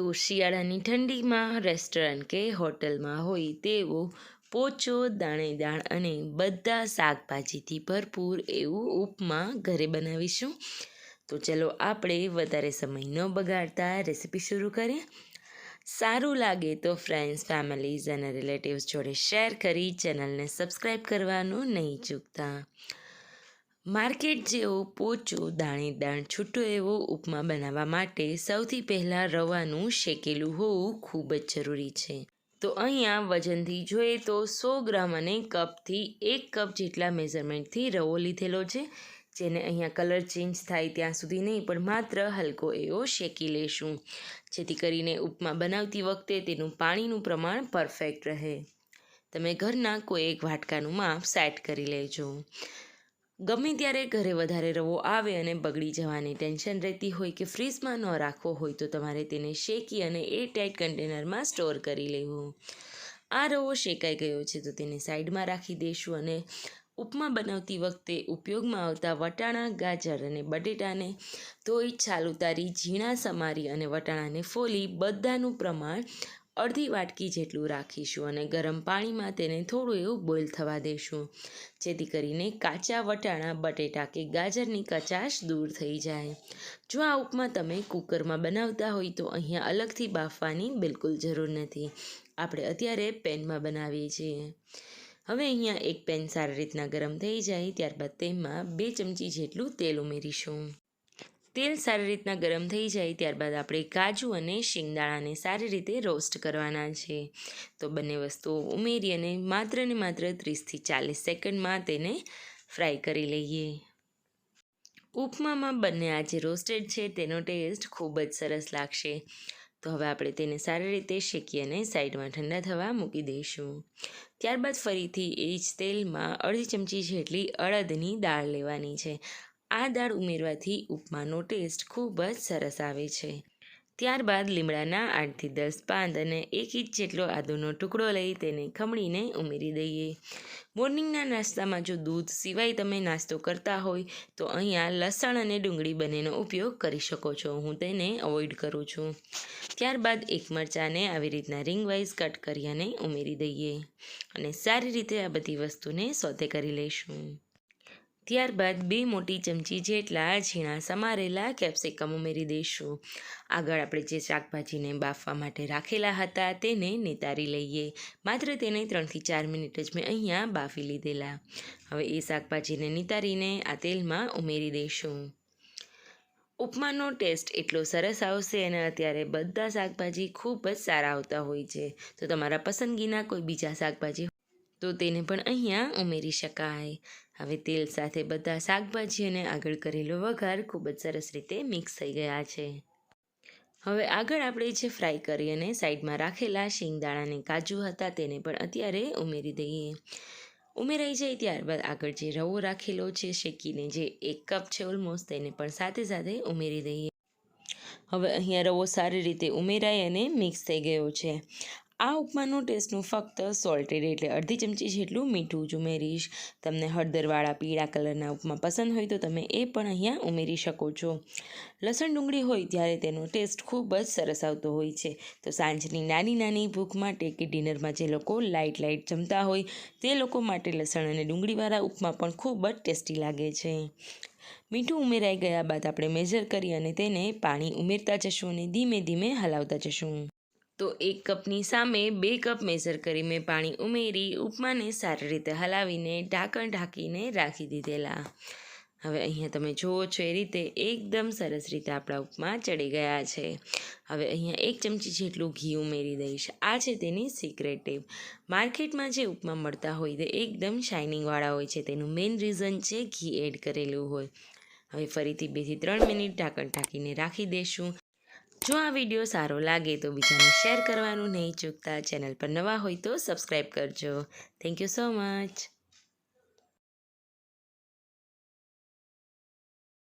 તો શિયાળાની ઠંડીમાં રેસ્ટોરન્ટ કે હોટલમાં હોય તેવો પોચો, દાણેદાણ અને બધા શાકભાજીથી ભરપૂર એવું ઉપમા ઘરે બનાવીશું. તો ચલો આપણે વધારે સમય ન બગાડતા રેસીપી શરૂ કરીએ. સારું લાગે તો ફ્રેન્ડ્સ ફેમિલીઝ અને રિલેટિવ્સ જોડે શેર કરી ચેનલને સબસ્ક્રાઈબ કરવાનું નહીં ચૂકતા. માર્કેટ જેવો પોચો દાણેદાણ છૂટો એવો ઉપમા બનાવવા માટે સૌથી પહેલાં રવાનું શેકેલું હોવું ખૂબ જ જરૂરી છે. તો અહીંયા વજનથી જોઈએ તો સો ગ્રામ અને કપથી એક કપ જેટલા મેઝરમેન્ટથી રવો લીધેલો છે, જેને અહીંયા કલર ચેન્જ થાય ત્યાં સુધી નહીં, પણ માત્ર હલકો એવો શેકી લેશું. જેથી કરીને ઉપમા બનાવતી વખતે તેનું પાણીનું પ્રમાણ પરફેક્ટ રહે. તમે ઘરના કોઈ એક વાટકાનું માપ સેટ કરી લેજો. ગમે ત્યારે ઘરે વધારે રવો આવે અને બગડી જવાની ટેન્શન રહેતી હોય કે ફ્રીજમાં ન રાખવો હોય તો તમારે તેને શેકી અને એ ટાઈટ કન્ટેનરમાં સ્ટોર કરી લેવું. આ રવો શેકાઈ ગયો છે તો તેને સાઈડમાં રાખી દઈશું અને ઉપમા બનાવતી વખતે ઉપયોગમાં આવતા વટાણા, ગાજર અને બટેટાને ધોઈ, છાલ ઉતારી, ઝીણા, સમારી અને વટાણાને ફોલી બધાનું પ્રમાણ અડધી વાટકી જેટલું રાખીશું અને ગરમ પાણીમાં તેને થોડું એવું બોઇલ થવા દઈશું જેથી કરીને કાચા વટાણા, બટેટા કે ગાજરની કચાશ દૂર થઈ જાય. જો આ ઉપમા તમે કુકરમાં બનાવતા હોય તો અહીંયા અલગથી બાફવાની બિલકુલ જરૂર નથી. આપણે અત્યારે પેનમાં બનાવીએ છીએ. હવે અહીંયા એક પેન સારી રીતના ગરમ થઈ જાય, ત્યારબાદ તેમાં બે ચમચી જેટલું તેલ ઉમેરીશું. તેલ સારી રીતના ગરમ થઈ જાય ત્યારબાદ આપણે કાજુ અને શિંગદાણાને સારી રીતે રોસ્ટ કરવાના છે. તો બંને વસ્તુઓ ઉમેરી અને માત્ર ને માત્ર ત્રીસથી ચાલીસ સેકન્ડમાં તેને ફ્રાય કરી લઈએ. ઉપમામાં બંને આ જે રોસ્ટેડ છે તેનો ટેસ્ટ ખૂબ જ સરસ લાગશે. તો હવે આપણે તેને સારી રીતે શેકી અને સાઈડમાં ઠંડા થવા મૂકી દઈશું. ત્યારબાદ ફરીથી એ જ તેલમાં અડધી ચમચી જેટલી અડદની દાળ લેવાની છે. આ દાળ ઉમેરવાથી ઉપમાનો ટેસ્ટ ખૂબ જ સરસ આવે છે. ત્યારબાદ લીમડાના આઠથી દસ પાંદ અને એક ઇંચ જેટલો આદુનો ટુકડો લઈ તેને ખમણીને ઉમેરી દઈએ. મોર્નિંગના નાસ્તામાં જો દૂધ સિવાય તમે નાસ્તો કરતા હોય, તો અહીંયા લસણ અને ડુંગળી બંનેનો ઉપયોગ કરી શકો છો. હું તેને અવોઇડ કરું છું. ત્યારબાદ એક મરચાંને આવી રીતના રિંગ વાઇઝ કટ કરી અને ઉમેરી દઈએ અને સારી રીતે આ બધી વસ્તુને સોતે કરી લઈશું. ત્યારબાદ બે મોટી ચમચી જેટલા ઝીણા સમારેલા કેપ્સિકમ ઉમેરી દઈશું. આગળ આપણે જે શાકભાજીને બાફવા માટે રાખેલા હતા તેને નિતારી લઈએ. માત્ર તેને ત્રણથી ચાર મિનિટ જ મેં અહીંયા બાફી લીધેલા. હવે એ શાકભાજીને નિતારીને આ તેલમાં ઉમેરી દઈશું. ઉપમાનો ટેસ્ટ એટલો સરસ આવશે અને અત્યારે બધા શાકભાજી ખૂબ જ સારા આવતા હોય છે. તો તમારા પસંદગીના કોઈ બીજા શાકભાજી તો તેને પણ અહીંયા ઉમેરી શકાય. હવે તેલ સાથે બધા શાકભાજી અને આગળ કરેલો વઘાર ખૂબ જ સરસ રીતે મિક્સ થઈ ગયા છે. હવે આગળ આપણે જે ફ્રાય કરી અને સાઈડમાં રાખેલા શિંગદાણા અને કાજુ હતા તેને પણ અત્યારે ઉમેરી દઈએ. ઉમેરાઈ જાય ત્યારબાદ આગળ જે રવો રાખેલો છે, શેકીને જે એક કપ છે ઓલમોસ્ટ તેને પણ સાથે સાથે ઉમેરી દઈએ. હવે અહીંયા રવો સારી રીતે ઉમેરાય અને મિક્સ થઈ ગયો છે. આ ઉપમાનો ટેસ્ટનું ફક્ત સોલ્ટેડ એટલે અડધી ચમચી જેટલું મીઠું જ ઉમેરીશ. તમને હળદરવાળા પીળા કલરના ઉપમા પસંદ હોય તો તમે એ પણ અહીંયા ઉમેરી શકો છો. લસણ ડુંગળી હોય ત્યારે તેનો ટેસ્ટ ખૂબ જ સરસ આવતો હોય છે. તો સાંજની નાની નાની ભૂખ માટે કે ડિનરમાં જે લોકો લાઇટ લાઇટ જમતા હોય તે લોકો માટે લસણ અને ડુંગળીવાળા ઉપમા પણ ખૂબ જ ટેસ્ટી લાગે છે. મીઠું ઉમેરાઈ ગયા બાદ આપણે મેજર કરી અને તેને પાણી ઉમેરતા જશું અને ધીમે ધીમે હલાવતા જશું. તો એક કપની સામે બે કપ મેઝર કરી મેં પાણી ઉમેરી ઉપમાને સારી રીતે હલાવીને ઢાંકણ ઢાંકીને રાખી દીધેલા. હવે અહીંયા તમે જુઓ છો એ રીતે એકદમ સરસ રીતે આપણા ઉપમા ચડી ગયા છે. હવે અહીંયા એક ચમચી જેટલું ઘી ઉમેરી દઈશ. આ છે તેની સિક્રેટ ટીપ માર્કેટમાં જે ઉપમા મળતા હોય તે એકદમ શાઇનિંગવાળા હોય છે. તેનું મેઇન રીઝન છે ઘી એડ કરેલું હોય. હવે ફરીથી બેથી ત્રણ મિનિટ ઢાંકણ ઢાંકીને રાખી દઈશું. જો આ વીડિયો સારો લાગે તો બીજાને શેર કરવાનું નહીં ચૂકતા. ચેનલ પર નવા હોય તો સબસ્ક્રાઈબ કરજો. Thank you so much